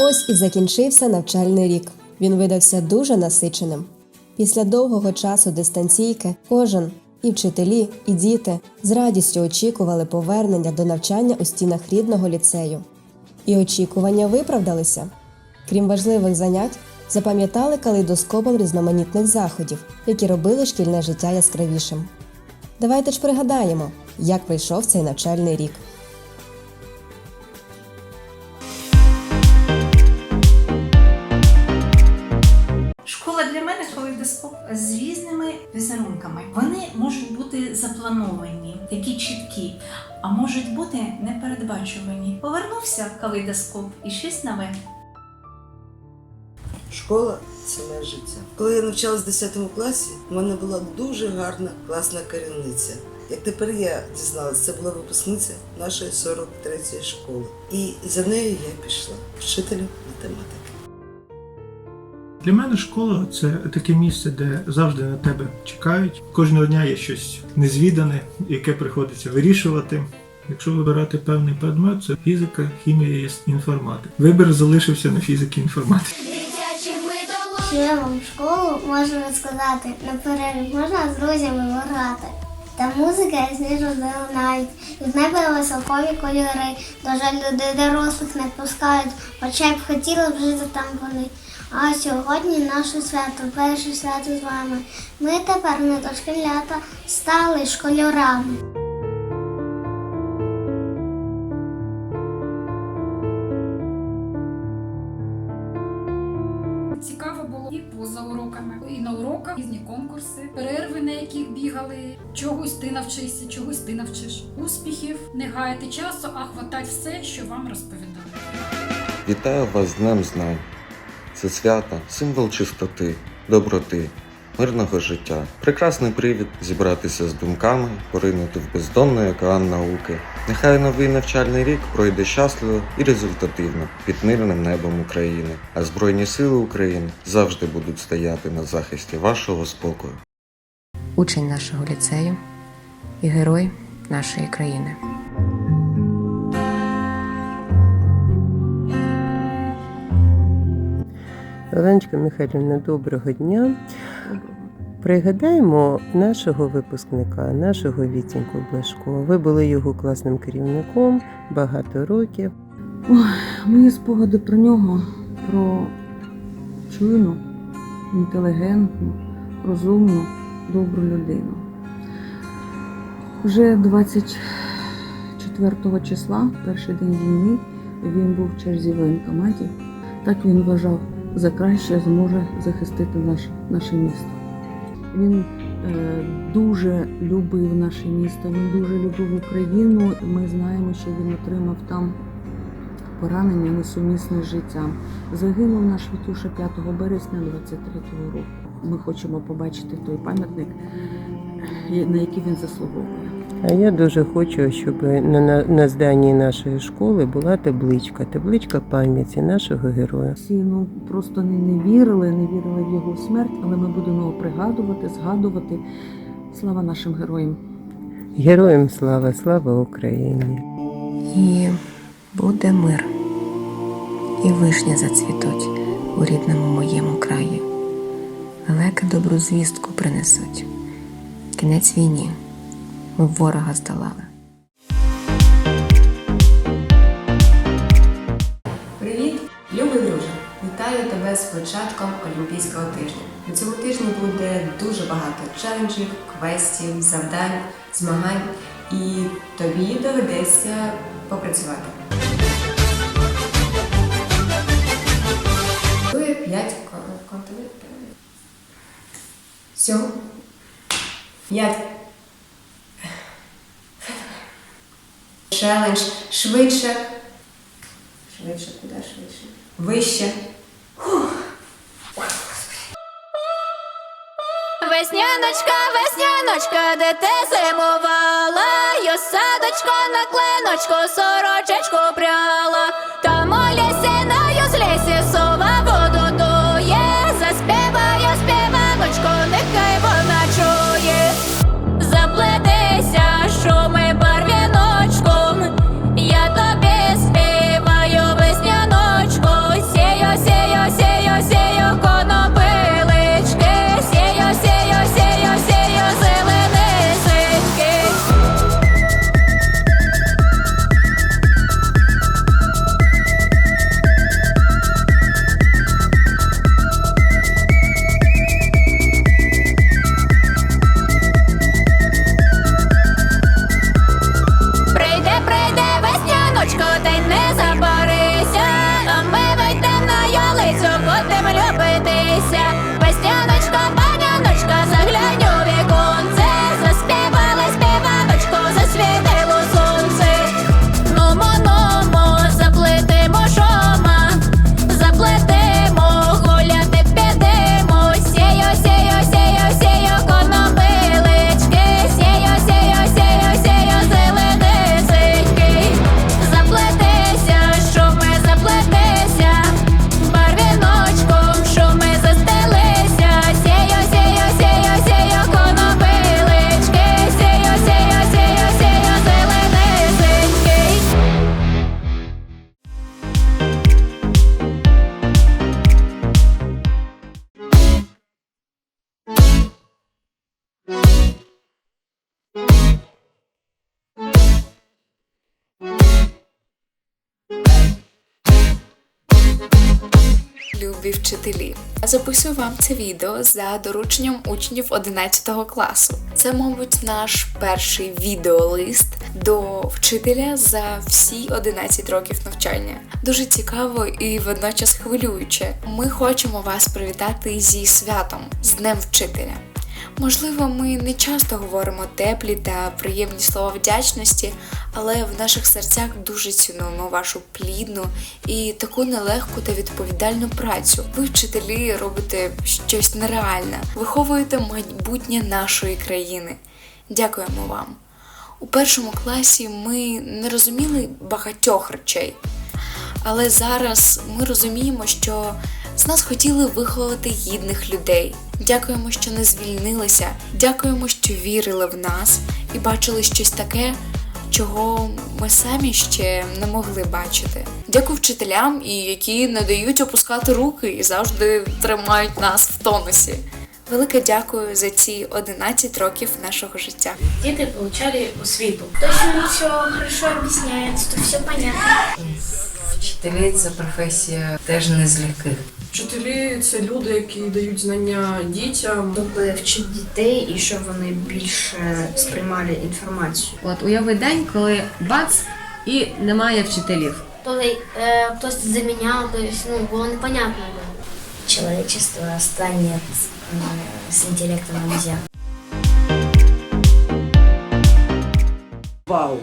Ось і закінчився навчальний рік. Він видався дуже насиченим. Після довгого часу дистанційки кожен і вчителі, і діти з радістю очікували повернення до навчання у стінах рідного ліцею. І очікування виправдалися. Крім важливих занять, запам'ятали калейдоскопом різноманітних заходів, які робили шкільне життя яскравішим. Давайте ж пригадаємо, як пройшов цей навчальний рік. Заплановані, такі чіткі, а можуть бути непередбачувані. Повернувся калейдоскоп і щось нове. Школа це моє життя. Коли я навчалась в 10 класі, у мене була дуже гарна класна керівниця. Як тепер я дізналася, це була випускниця нашої 43-ї школи. І за нею я пішла вчителем математики. Для мене школа це таке місце, де завжди на тебе чекають. Кожного дня є щось незвідане, яке приходиться вирішувати. Якщо вибирати певний предмет, це фізика, хімія і інформатика. Вибір залишився на фізики і інформатики. Що я вам школу можу розказати. На перерві можна з друзями грати. Та музика і сніжу навіть. Від неба високові кольори. До жаль, люди дорослих не пускають, хоча б хотіли б жити там вони. А сьогодні наше свято, перше свято з вами. Ми тепер не дошкілята стали школярами. Цікаво було і поза уроками, і на уроках різні конкурси, перерви, на яких бігали. Чогось ти навчишся, чогось ти навчиш. Успіхів, не гаяти часу, а хватать все, що вам розповідали. Вітаю вас з Днем Знань. Це свято, символ чистоти, доброти, мирного життя. Прекрасний привід зібратися з думками, поринути в бездонний океан науки. Нехай новий навчальний рік пройде щасливо і результативно під мирним небом України, а Збройні Сили України завжди будуть стояти на захисті вашого спокою. учень нашого ліцею і герой нашої країни. Оленочка Михайлівна, доброго дня. Пригадаємо нашого випускника, нашого Вітіньку Блажко. Ви були його класним керівником багато років. Ой, мої спогади про нього, про чуйну, інтелігентну, розумну, добру людину. Вже 24 числа, перший день війни, він був в черзі воєнкоматі. Так він вважав за краще зможе захистити наше, наше місто. Він е, дуже любив наше місто, він дуже любив Україну. Ми знаємо, що він отримав там поранення несумісне з життям. Загинув наш Вітюша 5 березня 23-го року. Ми хочемо побачити той пам'ятник, на який він заслуговує. А я дуже хочу, щоб на, на, на зданні нашої школи була табличка, табличка пам'яті нашого героя. Всі ну просто не, не вірили, не вірили в його смерть, але ми будемо його пригадувати, згадувати. Слава нашим героям! Героям слава, слава Україні! І буде мир, і вишні зацвітуть у рідному моєму краї. Лелеки добру звістку принесуть. Кінець війні ворога здолали. Привіт, любий друже! Вітаю тебе з початком Олімпійського тижня. На цьому тижні буде дуже багато челенджів, квестів, завдань, змагань, і тобі доведеться попрацювати. 5 контурів. Всього. П'ять. Челендж швидше. Швидше, куди швидше? Вище. Весняночка, весняночка, де ти зимувала, Й садочко на клиночку, сорочечку пряла, там у лісі на юзлісі сова воду дує, заспіває співаночку, нехай вона Записую вам це відео за дорученням учнів 11 класу. Це, мабуть, наш перший відеолист до вчителя за всі 11 років навчання. Дуже цікаво і водночас хвилююче. Ми хочемо вас привітати зі святом, з Днем вчителя. Можливо, ми не часто говоримо теплі та приємні слова вдячності, але в наших серцях дуже цінуємо вашу плідну і таку нелегку та відповідальну працю. Ви, вчителі, робите щось нереальне, виховуєте майбутнє нашої країни. Дякуємо вам. У першому класі ми не розуміли багатьох речей, але зараз ми розуміємо, що з нас хотіли виховати гідних людей. Дякуємо, що не звільнилися. Дякуємо, що вірили в нас і бачили щось таке, чого ми самі ще не могли бачити. Дякую вчителям, і які не дають опускати руки і завжди тримають нас в тонусі. Велике дякую за ці 11 років нашого життя. Дети получали освіту. То, что все хорошо объясняется, то все понятно. Вчителі це професія теж не з легких. Вчителі це люди, які дають знання дітям. Тобто вчить дітей і щоб вони більше сприймали інформацію. От уяви день, коли бац і немає вчителів. Коли е, хтось заміняв, то ну, було непонятно. Человечество станет з інтелектом нельзя. Вау!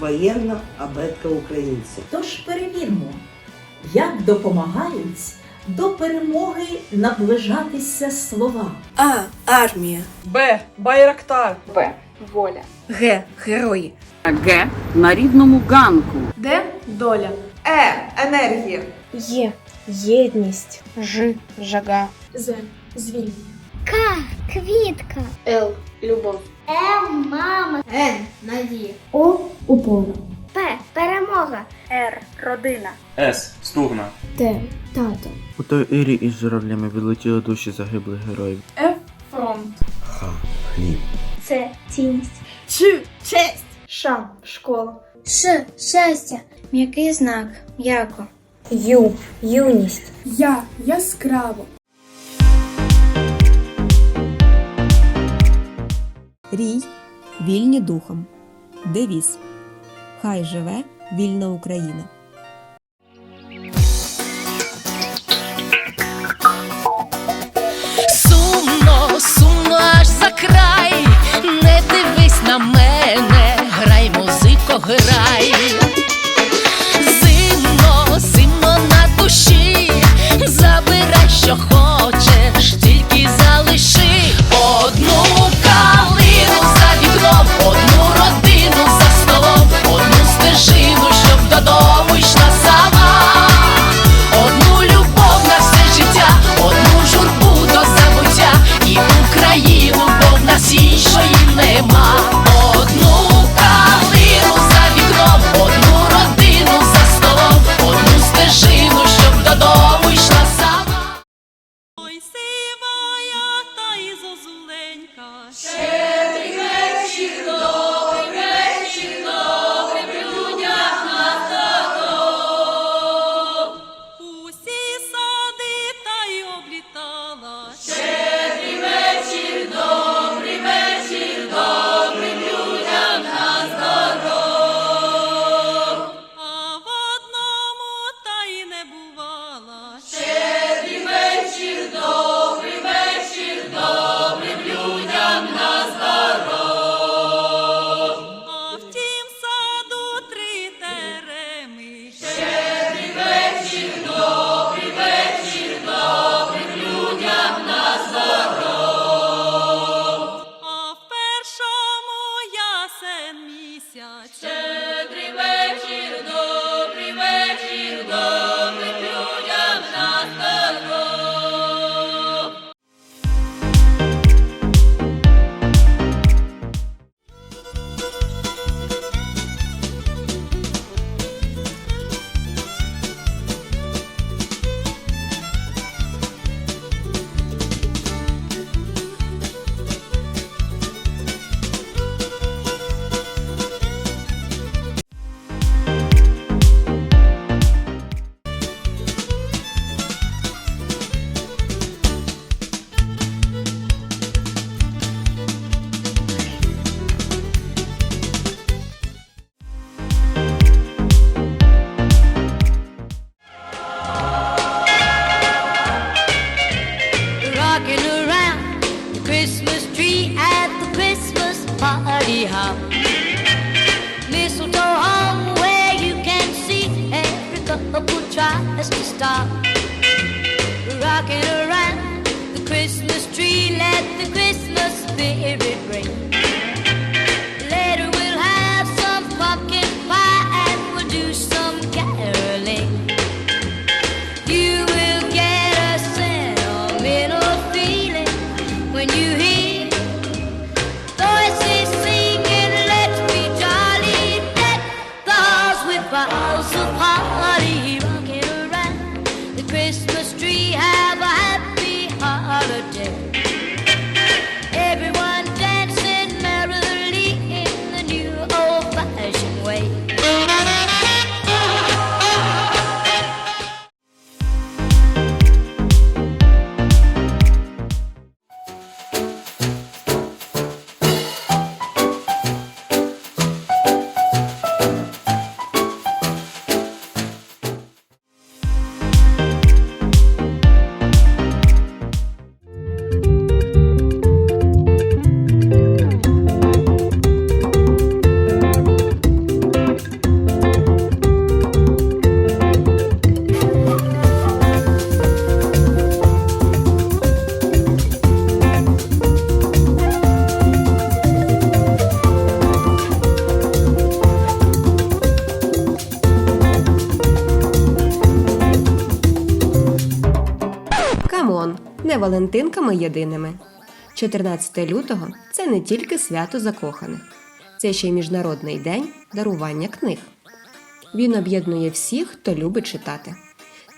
Воєнна абетка українця. Тож перевірмо, як допомагають до перемоги наближатися слова. А. Армія. Б. Байрактар. Б. Воля. Г. Герої. Г на рідному ганку. Де доля. Е. Енергія. Є. Єдність. Ж. Жага. З. Звільнення. К. Квітка. Л. Любов. М. Мама. Н. Надія. О. Упора. П. Перемога. Р. Родина. С. Стугна. Т. Тато. У той ірі із журавлями відлетіли душі загиблих героїв. Ф. Фронт. Х. Хліб. Це цінність. Ч. Честь. Ш. Школа. Ш. Щастя. М'який знак. Яко. Ю. Юність. Я. Яскраво. Рій вільні духом. Девіз. Хай живе вільна Україна. Сумно, сумно аж за край. Не дивись на мене, грай, музико, грай. Зимно, зимно на душі. Забирай, що хочеш, тільки залиши одну калину за вікном, baby. Валентинками єдиними. 14 лютого це не тільки свято закоханих, це ще й Міжнародний день дарування книг. Він об'єднує всіх, хто любить читати.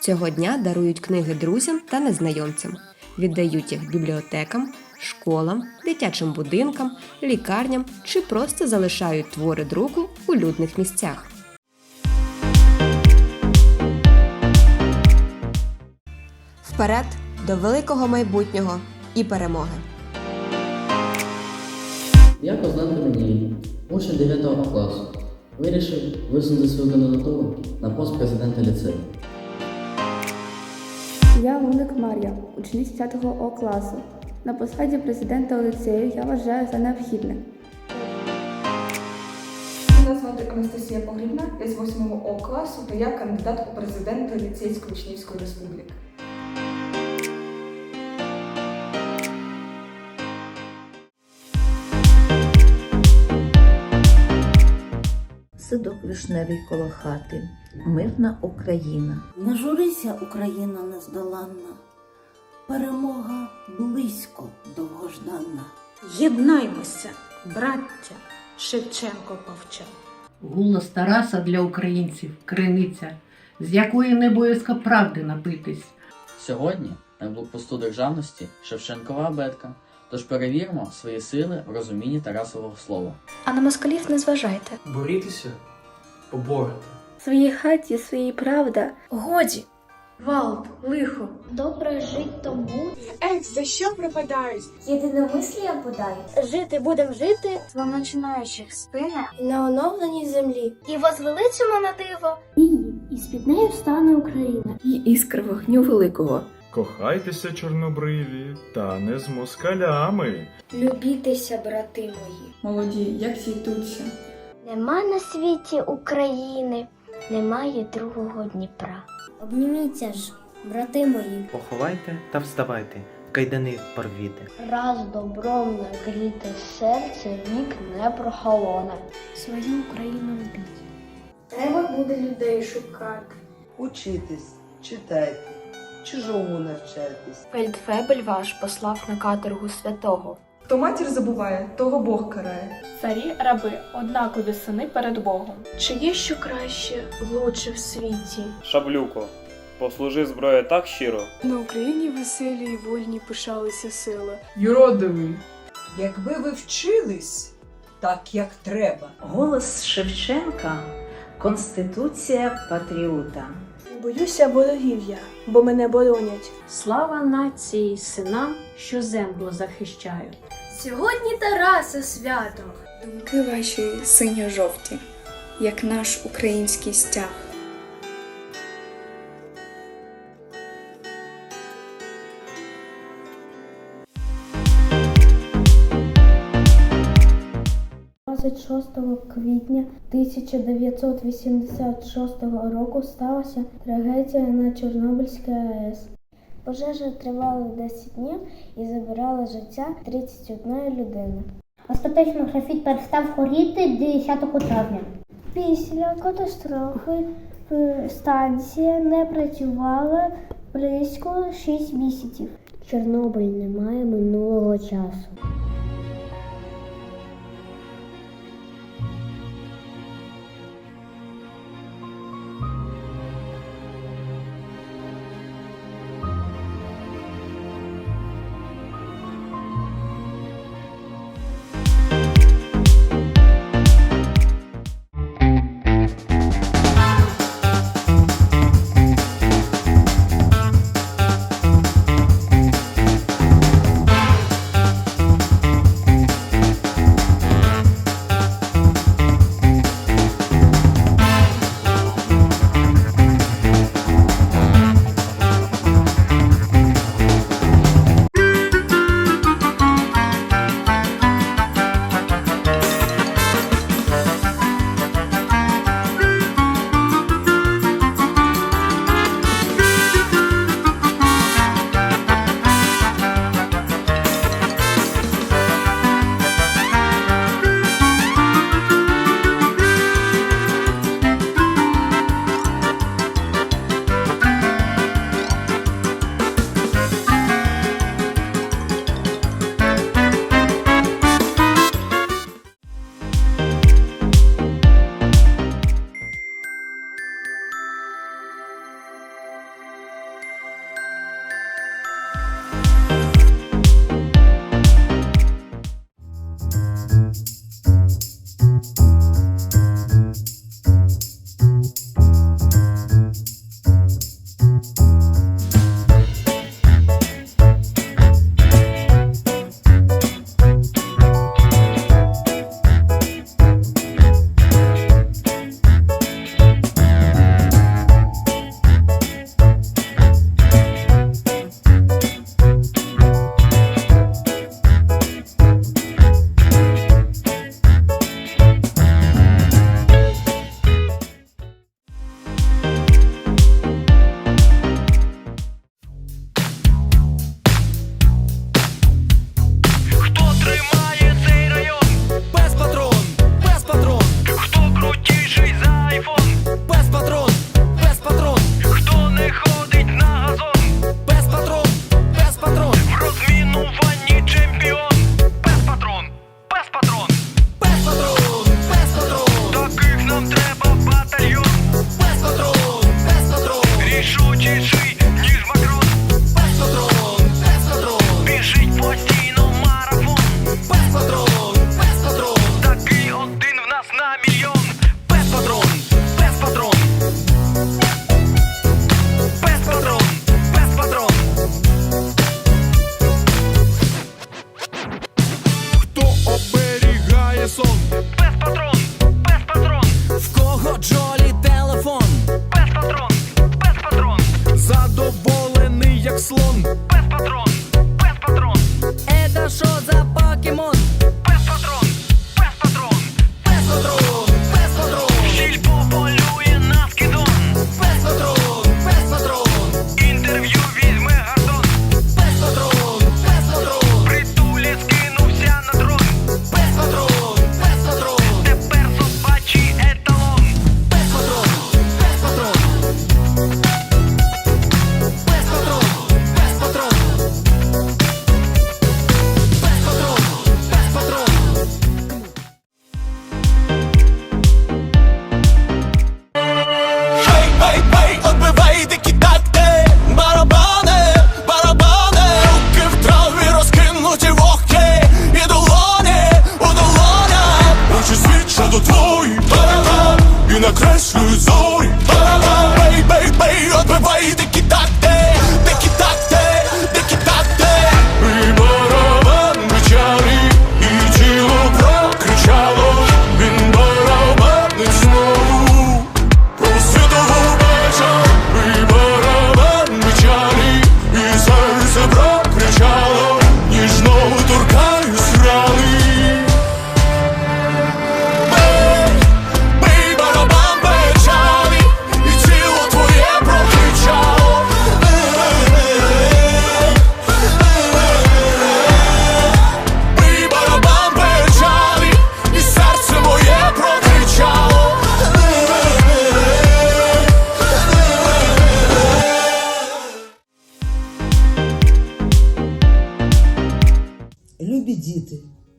Цього дня дарують книги друзям та незнайомцям, віддають їх бібліотекам, школам, дитячим будинкам, лікарням чи просто залишають твори друку у людних місцях. Вперед до великого майбутнього і перемоги! Я Познан Каменєй, учень 9 класу. Вирішив висунути свою кандидатуру на пост президента ліцею. Я Луник Мар'я, учениця 10 О класу. На посаді президента ліцею я вважаю за необхідне. Мене звати Анастасія Погрібна, я з 8 О класу та я кандидат у президенти Ліцейської учнівської республіки. Садок вишневий коло хати, мирна Україна. Не журися, Україна нездоланна, перемога близько довгожданна. Єднаймося, браття, Шевченко повчав. Голос Тараса для українців, криниця, з якої не боязко правди напитись. Сьогодні на блокпосту державності Шевченкова абетка. Тож перевіримо свої сили в розумінні Тарасового слова. А на москалів не зважайте. Борітеся, поборете. В своїй хаті своїй правда. Годі! Гвалт, лихо. Добре жить тому. Ех, за що пропадають? Єдиномислія подай. Жити будем жити, з начинаючих спини На оновленій землі. і возвеличимо на диво. Її, і з-під неї встане Україна. І іскри вогню великого. Кохайтеся, чорнобриві, та не з москалями. Любітеся, брати мої. Молоді, як цвітуться. Нема на світі України, немає другого Дніпра. Обніміться ж, брати мої, Поховайте та вставайте, кайдани порвіте. раз добром нагріте серце, вік не прохолоне. Свою Україну любіть. Треба буде людей шукати. Учитись, читайте, чужому навчайтесь. Фельдфебель ваш послав на каторгу святого. Хто матір забуває, того Бог карає. Царі раби однакові сини перед Богом. Чи є що краще, лучше в світі? Шаблюко, послужи зброя так щиро. На Україні веселі і вольні пишалися сили. Юродивий. Якби ви вчились так, як треба. Голос Шевченка Конституція патріота. Боюся ворогів я, бо мене боронять. Слава нації, синам, що землю захищають. Сьогодні Тараса свято. Думки ваші синьо-жовті, як наш український стяг. 26 квітня 1986 року сталася трагедія на Чорнобильській АЕС. Пожежа тривала 10 днів і забирала життя 31 людини. Остаточно графіт перестав горіти 10 травня. Після катастрофи е, станція не працювала близько 6 місяців. Чорнобиль не має минулого часу.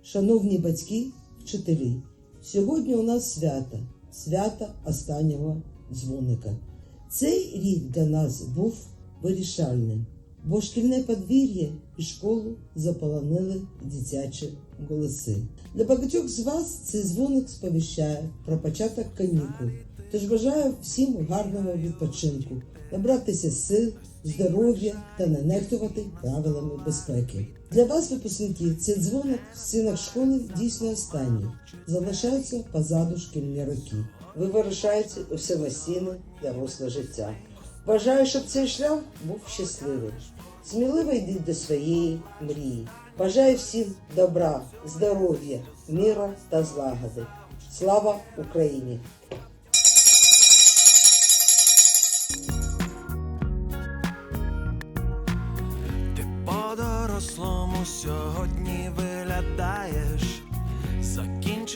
Шановні батьки, вчителі, сьогодні у нас свято, свято останнього дзвоника. Цей рік для нас був вирішальним, бо шкільне подвір'я і школу заполонили дитячі голоси. Для багатьох з вас цей дзвоник сповіщає про початок канікул. Тож бажаю всім гарного відпочинку, набратися сил, здоров'я та не нехтувати правилами безпеки. Для вас, випускники, цей дзвоник в стінах школи дійсно останній. Залишаються позаду шкільні роки. Ви вирушаєте у самостійне доросле життя. Бажаю, щоб цей шлях був щасливий. Сміливо йдіть до своєї мрії. Бажаю всім добра, здоров'я, міра та злагоди. Слава Україні!